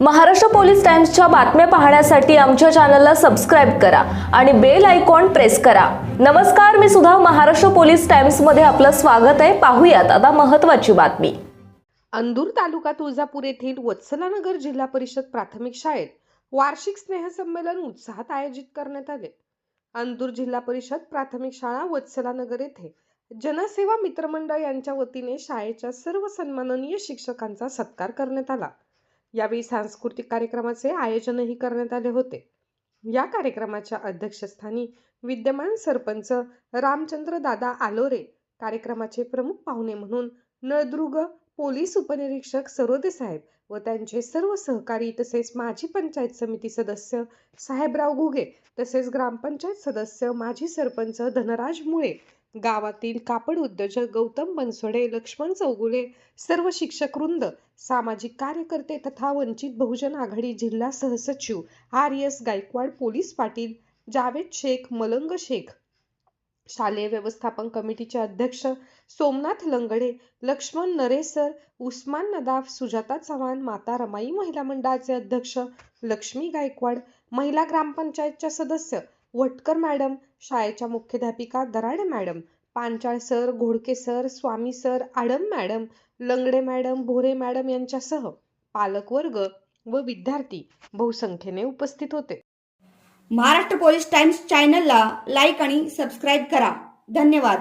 Maharashtra police टाइम्सच्या बातम्या पाहण्यासाठी आमच्या चॅनलला सबस्क्राईब करा आणि बेल आयकॉन प्रेस करा. नमस्कार मी सुद्धा महाराष्ट्र पोलीस टाइम्समध्ये आपलं स्वागत आहे. पाहूयात आता महत्त्वाची बातमी. अंदूर तालुका तुळजापूर येथील वत्सलानगर जिल्हा परिषद प्राथमिक शाळेत वार्षिक स्नेहसंमेलन उत्साहात आयोजित करण्यात आले. अंदूर जिल्हा परिषद प्राथमिक शाळा वत्सलानगर येथे जनसेवा मित्रमंडळ यांच्या वतीने शाळेच्या सर्व सन्माननीय शिक्षकांचा सत्कार करण्यात आला. यावेळी सांस्कृतिक कार्यक्रमाचे आयोजनही करण्यात आले होते. या कार्यक्रमाच्या अध्यक्षस्थानी विद्यमान सरपंच रामचंद्र दादा आलोरे कार्यक्रमाचे प्रमुख पाहुणे म्हणून नळदुर्ग पोलीस उपनिरीक्षक सरोदे साहेब व त्यांचे सर्व सहकारी तसेच माजी पंचायत समिती सदस्य साहेबराव घुगे तसेच ग्रामपंचायत सदस्य माजी सरपंच धनराज मुळे गावातील कापड उद्योजक गौतम बनसोडे लक्ष्मण चौगुले सर्व शिक्षक वृंद सामाजिक कार्यकर्ते तथा वंचित बहुजन आघाडी जिल्हा सहसचिव R S Gaikwad police Patil Javed Shaikh Malang Shaikh. शालेय व्यवस्थापन कमिटीचे अध्यक्ष सोमनाथ लंगडे लक्ष्मण नरेसर उस्मान नदाफ सुजाता चव्हाण माता रमाई महिला मंडळाचे अध्यक्ष लक्ष्मी गायकवाड महिला ग्रामपंचायतच्या सदस्य वटकर मॅडम शाळेच्या मुख्याध्यापिका Darade madam Panchal sir Ghodke sir Swami sir Adam madam Langde madam Bhore madam यांच्यासह पालकवर्ग व विद्यार्थी बहुसंख्येने उपस्थित होते. महाराष्ट्र पोलीस टाइम्स चॅनलला लाईक आणि सबस्क्राईब करा. धन्यवाद.